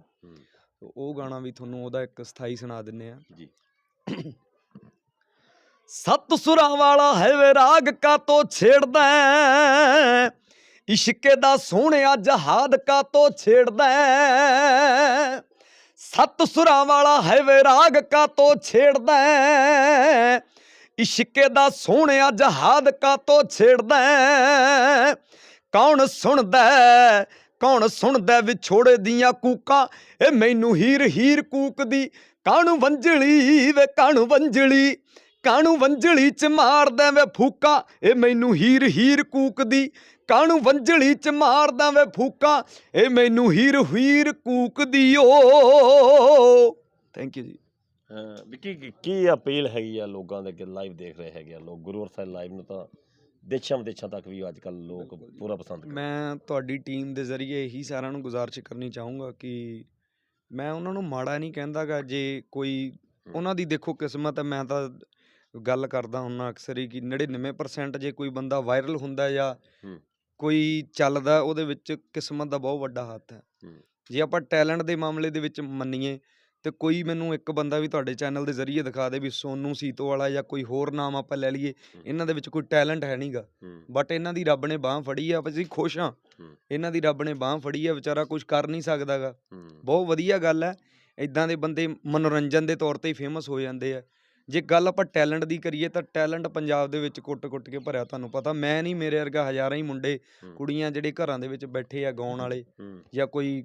ਉਹ ਗਾਣਾ ਵੀ ਤੁਹਾਨੂੰ ਉਹਦਾ ਇੱਕ ਸਥਾਈ ਸੁਣਾ ਦਿੰਨੇ ਆ। ਜੀ। ਸੱਤ ਸੁਰਾਂ ਵਾਲਾ ਹੈ ਵੇ ਰਾਗ ਕਾ ਤੋ ਛੇੜਦਾ? ਇਸ਼ਕੇ ਦਾ ਸੋਹਣਿਆ ਜਹਾਦ ਕਾ ਤੋ ਛੇੜਦਾ? ਸੱਤ ਸੁਰਾਂ ਵਾਲਾ ਹੈਵੇ ਰਾਗ ਕਾ ਤੋ ਛੇੜਦਾ ਇਸ਼ਕੇ ਦਾ ਸੋਹਣਿਆ ਜਹਾਦ ਕਾ ਤੋ ਛੇੜਦਾ ਕੌਣ ਸੁਣਦਾ ਕੌਣ ਸੁਣਦਾ ਵਿਛੋੜੇ ਦੀਆਂ ਕੂਕਾਂ? ਇਹ ਮੈਨੂੰ ਹੀਰ ਹੀਰ ਕੂਕਦੀ ਕਾਣੂ ਵੰਜਲੀ ਵੇ ਕਾਣੂ ਵੰਜਲੀ ਕਾਣੂ ਵੰਜਲੀ ਚ ਮਾਰਦਾ ਵੇ ਫੂਕਾ। ਇਹ ਮੈਨੂੰ ਹੀਰ ਹੀਰ ਕੂਕਦੀ ਕਾਣੂ ਵੰਜਲੀ ਚ ਮਾਰਦਾ ਵੇ ਫੂਕਾ। ਇਹ ਮੈਨੂੰ ਹੀਰ ਹੀਰ ਕੂਕਦੀ ਓ ਥੈਂਕ ਯੂ ਜੀ। ਅਹ ਵੀ ਕੀ ਅਪੀਲ ਹੈਗੀ ਆ ਲੋਕਾਂ ਦੇ ਅੱਗੇ ਲਾਈਵ ਦੇਖ ਰਹੇ ਹੈਗੇ ਆ ਲੋਕ? ਗੁਰੂ ਸਾਹਿਬ ਲਾਈਵ ਨੂੰ ਤਾਂ ਦੇਸ਼ਾਂ ਵਿਦੇਸ਼ਾਂ ਤੱਕ ਵੀ ਅੱਜ ਕੱਲ ਲੋਕ। ਪੂਰਾ ਪਸੰਦ ਕਰਦੇ ਮੈਂ ਤੁਹਾਡੀ ਟੀਮ ਦੇ ਜ਼ਰੀਏ ਇਹੀ ਸਾਰਿਆਂ ਨੂੰ ਗੁਜ਼ਾਰਿਸ਼ ਕਰਨੀ ਚਾਹੂੰਗਾ ਕਿ ਮੈਂ ਉਹਨਾਂ ਨੂੰ ਮਾੜਾ ਨਹੀਂ ਕਹਿੰਦਾਗਾ ਜੇ ਕੋਈ ਉਹਨਾਂ ਦੀ ਦੇਖੋ ਕਿਸਮਤ ਹੈ ਮੈਂ ਤਾਂ ਗੱਲ ਕਰਦਾ ਹੁੰਨਾ ਅਕਸਰ ਹੀ ਕਿ 99% ਜੇ ਕੋਈ ਬੰਦਾ ਵਾਇਰਲ ਹੁੰਦਾ ਜਾਂ। ਕੋਈ ਚੱਲਦਾ ਉਹਦੇ ਵਿੱਚ ਕਿਸਮਤ ਦਾ ਬਹੁਤ ਵੱਡਾ ਹੱਥ ਹੈ। ਜੇ ਆਪਾਂ ਟੈਲੈਂਟ ਦੇ ਮਾਮਲੇ ਦੇ ਵਿੱਚ ਮੰਨੀਏ ਤੇ ਕੋਈ ਮੈਨੂੰ ਇੱਕ ਬੰਦਾ ਵੀ ਤੁਹਾਡੇ ਚੈਨਲ ਦੇ ਜ਼ਰੀਏ ਦਿਖਾ ਦੇ ਵੀ ਸੋਨੂ ਸੀਤੋ ਵਾਲਾ ਜਾਂ ਕੋਈ ਹੋਰ ਨਾਮ ਆਪਾਂ ਲੈ ਲਈਏ। ਇਹਨਾਂ ਦੇ ਵਿੱਚ ਕੋਈ ਟੈਲੈਂਟ ਹੈ ਨਹੀਂਗਾ। ਬਟ ਇਹਨਾਂ ਦੀ ਰੱਬ ਨੇ ਬਾਹ ਫੜੀ ਆ ਅਸੀਂ ਖੁਸ਼ ਹਾਂ। ਇਹਨਾਂ ਦੀ ਰੱਬ ਨੇ ਬਾਹ ਫੜੀ ਆ ਵਿਚਾਰਾ ਕੁਝ ਕਰ ਨਹੀਂ ਸਕਦਾਗਾ। ਬਹੁਤ ਵਧੀਆ ਗੱਲ ਹੈ। ਇਦਾਂ ਦੇ ਬੰਦੇ ਮਨੋਰੰਜਨ ਦੇ ਤੌਰ ਤੇ ਹੀ ਫੇਮਸ ਹੋ ਜਾਂਦੇ ਆ। ਜੇ ਗੱਲ ਆਪਾਂ ਟੈਲੈਂਟ ਦੀ ਕਰੀਏ ਤਾਂ ਟੈਲੈਂਟ ਪੰਜਾਬ ਦੇ ਵਿੱਚ ਕੁੱਟ-ਕੁੱਟ ਕੇ ਭਰਿਆ ਤੁਹਾਨੂੰ ਪਤਾ ਮੈਂ ਨਹੀਂ ਮੇਰੇ ਵਰਗਾ ਹਜ਼ਾਰਾਂ ਹੀ ਮੁੰਡੇ। ਕੁੜੀਆਂ ਜਿਹੜੇ ਘਰਾਂ ਦੇ ਵਿੱਚ ਬੈਠੇ ਆ ਗਾਉਣ ਵਾਲੇ ਜਾਂ ਕੋਈ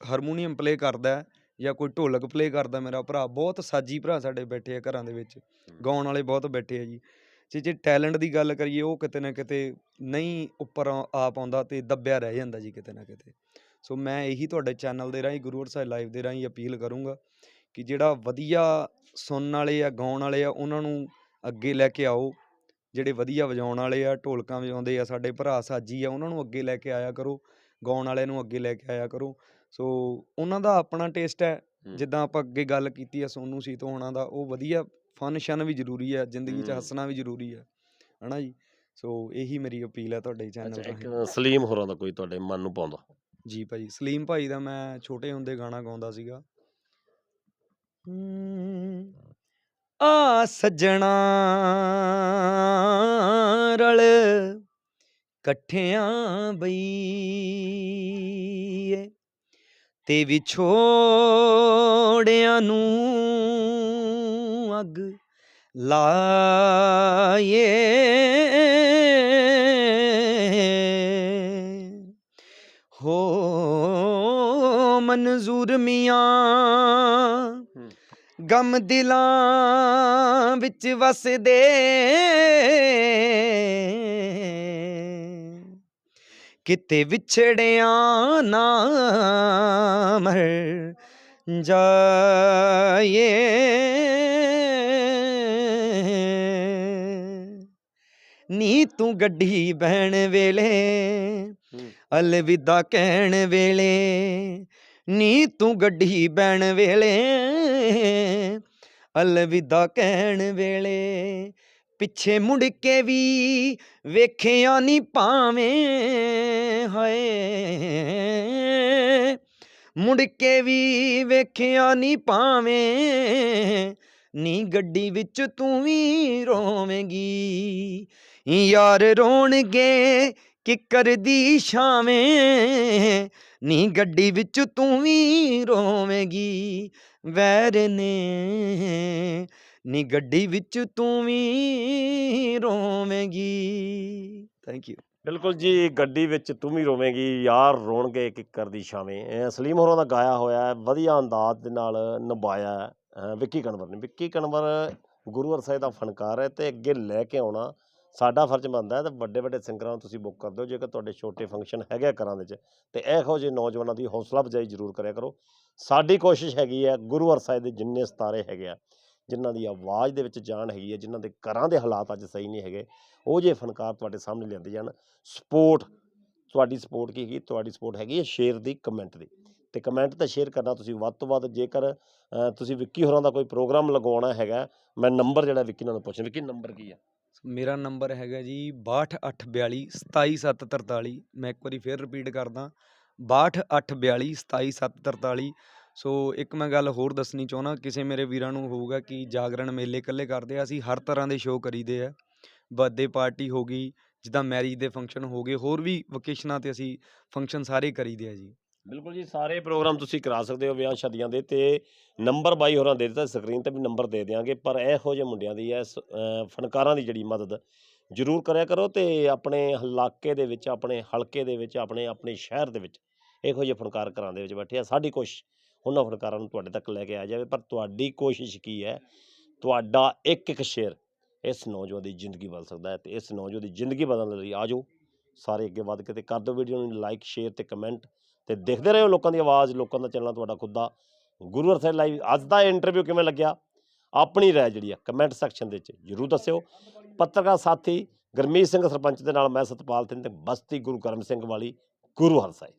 ਹਾਰਮੋਨੀਅਮ ਪਲੇ ਕਰਦਾ ਜਾਂ ਕੋਈ ਢੋਲਕ ਪਲੇ ਕਰਦਾ ਮੇਰਾ ਭਰਾ ਬਹੁਤ ਸਾਜੀ ਭਰਾ ਸਾਡੇ ਬੈਠੇ ਆ ਘਰਾਂ ਦੇ ਵਿੱਚ ਗਾਉਣ ਵਾਲੇ ਬਹੁਤ ਬੈਠੇ ਆ ਜੀ। ਜੇ ਜੇ ਟੈਲੈਂਟ ਦੀ ਗੱਲ ਕਰੀਏ ਉਹ ਕਿਤੇ ਨਾ ਕਿਤੇ ਨਹੀਂ ਉੱਪਰ ਆ ਪਾਉਂਦਾ ਤੇ ਦੱਬਿਆ ਰਹਿ ਜਾਂਦਾ ਜੀ ਕਿਤੇ ਨਾ ਕਿਤੇ। ਸੋ ਮੈਂ ਇਹੀ ਤੁਹਾਡੇ ਚੈਨਲ ਦੇ ਰਾਹੀਂ ਗੁਰੂ ਸਾਹਿਬ ਲਾਈਵ ਦੇ ਰਾਹੀਂ ਅਪੀਲ ਕਰੂੰਗਾ ਕਿ ਜਿਹੜਾ ਵਧੀਆ ਸੁਣਨ ਵਾਲੇ ਆ ਗਾਉਣ ਵਾਲੇ ਆ ਉਹਨਾਂ ਨੂੰ ਅੱਗੇ ਲੈ ਕੇ ਆਓ। ਜਿਹੜੇ ਵਧੀਆ ਵਜਾਉਣ ਵਾਲੇ ਆ ਢੋਲਕਾਂ ਵਜਾਉਂਦੇ ਆ ਸਾਡੇ ਭਰਾ ਸਾਜੀ ਆ ਉਹਨਾਂ ਨੂੰ ਅੱਗੇ ਲੈ ਕੇ ਆਇਆ ਕਰੋ। ਗਾਉਣ ਵਾਲਿਆਂ ਨੂੰ ਅੱਗੇ ਲੈ ਕੇ ਆਇਆ ਕਰੋ। ਸੋ ਉਹਨਾਂ ਦਾ ਆਪਣਾ ਟੇਸਟ ਹੈ। ਜਿੱਦਾਂ ਆਪਾਂ ਅੱਗੇ ਗੱਲ ਕੀਤੀ ਆ ਸੋਨੂ ਸੀਤੋ ਹੋਣਾ ਦਾ ਉਹ ਵਧੀਆ ਫਨ ਸ਼ਨ ਵੀ ਜ਼ਰੂਰੀ ਹੈ ਜ਼ਿੰਦਗੀ 'ਚ। ਹੱਸਣਾ ਵੀ ਜ਼ਰੂਰੀ ਹੈ ਹਨਾ ਜੀ? ਸੋ ਇਹੀ ਮੇਰੀ ਅਪੀਲ ਹੈ ਤੁਹਾਡੇ ਚੈਨਲ ਰਾਹੀਂ ਇੱਕ ਸਲੀਮ ਹੋਰਾਂ ਦਾ ਕੋਈ ਤੁਹਾਡੇ ਮਨ ਨੂੰ ਪਾਉਂਦਾ। ਜੀ ਭਾਜੀ ਸਲੀਮ ਭਾਈ ਦਾ ਮੈਂ ਛੋਟੇ ਹੁੰਦੇ ਗਾਣਾ ਗਾਉਂਦਾ ਸੀਗਾ। ਆ ਸੱਜਣਾ ਰਲ ਇਕੱਠਿਆਂ ਬਈਏ ਤੇ ਵਿਛੋੜਿਆਂ ਨੂੰ ਅੱਗ ਲਾਏ ਹੋ ਮਨਜ਼ੂਰ ਮੀਆਂ ਗਮ ਦਿਲਾਂ ਵਿੱਚ ਵਸਦੇ। ਕਿਤੇ ਵਿਛੜਿਆਂ ਨਾ ਮਰ ਜਾਏ ਨੀ ਤੂੰ ਗੱਡੀ ਬਹਿਣ ਵੇਲੇ ਅਲਵਿਦਾ ਕਹਿਣ ਵੇਲੇ ਨੀ ਤੂੰ ਗੱਡੀ ਬੈਣ ਵੇਲੇ, ਅਲਵਿਦਾ ਕਹਿਣ ਵੇਲੇ। ਪਿੱਛੇ ਮੁੜ ਕੇ ਵੀ ਵੇਖਿਆ ਨਹੀਂ ਭਾਵੇਂ, ਹਾਏ। ਮੁੜ ਕੇ ਵੀ ਵੇਖਿਆ ਨਹੀਂ ਭਾਵੇਂ, ਨੀ ਗੱਡੀ ਵਿੱਚ ਤੂੰ ਵੀ ਰੋਵੇਂਗੀ। ਯਾਰ ਰੋਣਗੇ ਕਿੱਕਰ ਦੀ ਛਾਵੇਂ? ਨੀ ਗੱਡੀ ਵਿੱਚ ਤੂੰ ਵੀ ਰੋਵੇਂਗੀ, ਵੈਰ ਨੇ। ਨੀ ਗੱਡੀ ਵਿੱਚ ਤੂੰ ਵੀ ਰੋਵੇਂਗੀ। ਥੈਂਕ ਯੂ ਬਿਲਕੁਲ ਜੀ, ਗੱਡੀ ਵਿੱਚ ਤੂੰ ਵੀ ਰੋਵੇਂਗੀ, ਯਾਰ ਰੋਣਗੇ ਕਿੱਕਰ ਦੀ ਛਾਵੇਂ। ਇਹ ਸਲੀਮ ਹੋਰਾਂ ਦਾ ਗਾਇਆ ਹੋਇਆ ਵਧੀਆ ਅੰਦਾਜ਼ ਦੇ ਨਾਲ ਨਿਭਾਇਆ ਵਿੱਕੀ ਕਨਵਰ ਨੇ, ਵਿੱਕੀ ਕਨਵਰ ਗੁਰੂ ਅਰਸਾਏ ਦਾ ਫਨਕਾਰ ਹੈ ਤੇ ਅੱਗੇ ਲੈ ਕੇ ਆਉਣਾ ਸਾਡਾ ਫਰਜ਼ ਬਣਦਾ ਹੈ ਤੇ ਵੱਡੇ ਵੱਡੇ ਸਿੰਗਰਾਂ ਨੂੰ ਤੁਸੀਂ ਬੁੱਕ ਕਰ ਦਿਓ, ਜੇਕਰ ਤੁਹਾਡੇ ਛੋਟੇ ਫੰਕਸ਼ਨ ਹੈਗੇ ਆ ਘਰਾਂ ਦੇ ਵਿੱਚ, ਤੇ ਇਹੋ ਜਿਹੇ ਨੌਜਵਾਨਾਂ ਦੀ ਹੌਸਲਾ ਅਫਜ਼ਾਈ ਜ਼ਰੂਰ ਕਰਿਆ ਕਰੋ। ਸਾਡੀ ਕੋਸ਼ਿਸ਼ ਹੈਗੀ ਹੈ ਗੁਰੂ ਅਰਸਾਏ ਦੇ ਜਿੰਨੇ ਸਤਾਰੇ ਹੈਗੇ ਆ, ਜਿਨ੍ਹਾਂ ਦੀ ਆਵਾਜ਼ ਦੇ ਵਿੱਚ ਜਾਨ ਹੈਗੀ ਹੈ, ਜਿਨ੍ਹਾਂ ਦੇ ਘਰਾਂ ਦੇ ਹਾਲਾਤ ਅੱਜ ਸਹੀ ਨਹੀਂ ਹੈਗੇ, ਉਹ ਜੇ ਫਨਕਾਰ ਤੁਹਾਡੇ ਸਾਹਮਣੇ ਲਿਆਂਦੇ ਜਾਣ, ਸਪੋਰਟ, ਤੁਹਾਡੀ ਸਪੋਰਟ ਕੀ ਹੈਗੀ, ਤੁਹਾਡੀ ਸਪੋਰਟ ਹੈਗੀ ਹੈ ਸ਼ੇਅਰ ਦੀ, ਕਮੈਂਟ ਦੀ, ਤੇ ਕਮੈਂਟ ਤਾਂ ਸ਼ੇਅਰ ਕਰਨਾ ਤੁਸੀਂ ਵੱਧ ਤੋਂ ਵੱਧ, ਜੇਕਰ ਤੁਸੀਂ ਵਿੱਕੀ ਹੋਰਾਂ ਦਾ ਕੋਈ ਪ੍ਰੋਗਰਾਮ ਲਗਾਉਣਾ ਹੈਗਾ, ਮੈਂ ਨੰਬਰ ਜਿਹੜਾ ਵਿੱਕੀ ਨਾਲ ਪੁੱਛਣਾ ਵਿੱਕੀ ਨੰਬਰ ਕੀ ਆ? ਮੇਰਾ ਨੰਬਰ ਹੈਗਾ ਜੀ 6242 27743 ਮੈਂ ਇੱਕ ਵਾਰੀ ਫੇਰ ਰਿਪੀਟ ਕਰਦਾ। 6242 27743 ਸੋ ਇੱਕ ਮੈਂ ਗੱਲ ਹੋਰ ਦੱਸਣੀ ਚਾਹੁੰਦਾ, ਕਿਸੇ ਮੇਰੇ ਵੀਰਾਂ ਨੂੰ ਹੋਊਗਾ ਕਿ ਜਾਗਰਣ ਮੇਲੇ ਇਕੱਲੇ ਕਰਦੇ ਆ, ਅਸੀਂ ਹਰ ਤਰ੍ਹਾਂ ਦੇ ਸ਼ੋਅ ਕਰੀਦੇ ਆ। ਬਰਥਡੇ ਪਾਰਟੀ ਹੋ ਗਈ, ਜਿੱਦਾਂ ਮੈਰਿਜ ਦੇ ਫੰਕਸ਼ਨ ਹੋ ਗਏ, ਹੋਰ ਵੀ ਵਕੇਸ਼ਨਾਂ ਤੇ ਅਸੀਂ ਫੰਕਸ਼ਨ ਸਾਰੇ ਕਰੀਦੇ ਆ ਜੀ। ਬਿਲਕੁਲ ਜੀ ਸਾਰੇ ਪ੍ਰੋਗਰਾਮ ਤੁਸੀਂ ਕਰਾ ਸਕਦੇ ਹੋ ਵਿਆਹ ਸ਼ਾਦੀਆਂ ਦੇ ਤੇ ਨੰਬਰ ਬਾਈ ਹੋਰਾਂ ਦੇ ਦਿੱਤਾ ਸਕਰੀਨ ਤੇ ਵੀ ਨੰਬਰ ਦੇ ਦਿਆਂਗੇ ਪਰ ਇਹੋ ਜਿਹੇ ਮੁੰਡਿਆਂ ਦੀ ਇਸ ਅ, ਫਨਕਾਰਾਂ ਦੀ ਜਿਹੜੀ ਮਦਦ ਜ਼ਰੂਰ ਕਰਿਆ ਕਰੋ ਤੇ ਆਪਣੇ ਇਲਾਕੇ ਦੇ ਵਿੱਚ ਆਪਣੇ ਹਲਕੇ ਦੇ ਵਿੱਚ ਆਪਣੇ ਆਪਣੇ ਸ਼ਹਿਰ ਦੇ ਵਿੱਚ ਇਹੋ ਜਿਹੇ ਫਨਕਾਰ ਘਰਾਂ ਦੇ ਵਿੱਚ ਬੈਠੇ ਆ। ਸਾਡੀ ਕੋਸ਼ਿਸ਼ ਉਹਨਾਂ ਫਨਕਾਰਾਂ ਨੂੰ ਤੁਹਾਡੇ ਤੱਕ ਲੈ ਕੇ ਆ ਜਾਵੇ ਪਰ ਤੁਹਾਡੀ ਕੋਸ਼ਿਸ਼ ਕੀ ਹੈ? ਤੁਹਾਡਾ ਇੱਕ ਇੱਕ ਸ਼ੇਅਰ ਇਸ ਨੌਜਵਾਨ ਦੀ ਜ਼ਿੰਦਗੀ ਬਦਲ ਸਕਦਾ ਹੈ ਤੇ ਇਸ ਨੌਜਵਾਨ ਦੀ ਜ਼ਿੰਦਗੀ ਬਦਲਣ ਲਈ ਆਜੋ ਸਾਰੇ ਅੱਗੇ ਵੱਧ ਕੇ ਤੇ ਕਰ ਦਿਓ ਵੀਡੀਓ ਨੂੰ ਲਾਈਕ ਸ਼ੇਅਰ ਤੇ ਕਮੈਂਟ। ਤੇ ਦੇਖਦੇ ਰਹੋ ਲੋਕਾਂ ਦੀ ਆਵਾਜ਼, ਲੋਕਾਂ ਦਾ ਚੱਲਣਾ ਤੁਹਾਡਾ ਖੁਦ ਦਾ। ਗੁਰੂ ਅਰਸਾਈ ਲਾਈਵ, ਅੱਜ ਦਾ ਇੰਟਰਵਿਊ ਕਿਵੇਂ ਲੱਗਿਆ? ਆਪਣੀ ਰਾਏ ਜਿਹੜੀ ਆ ਕਮੈਂਟ ਸੈਕਸ਼ਨ ਦੇ ਵਿੱਚ ਜਰੂਰ ਦੱਸਿਓ। ਪੱਤਰਕਾਰ ਸਾਥੀ ਗਰਮੀਤ ਸਿੰਘ ਸਰਪੰਚ ਦੇ ਨਾਲ ਮੈਂ ਸਤਪਾਲ ਸਿੰਘ ਤੇ ਬਸਤੀ ਗੁਰੂ ਕਰਮ ਸਿੰਘ ਵਾਲੀ, ਗੁਰੂ ਹਰਸਾਈ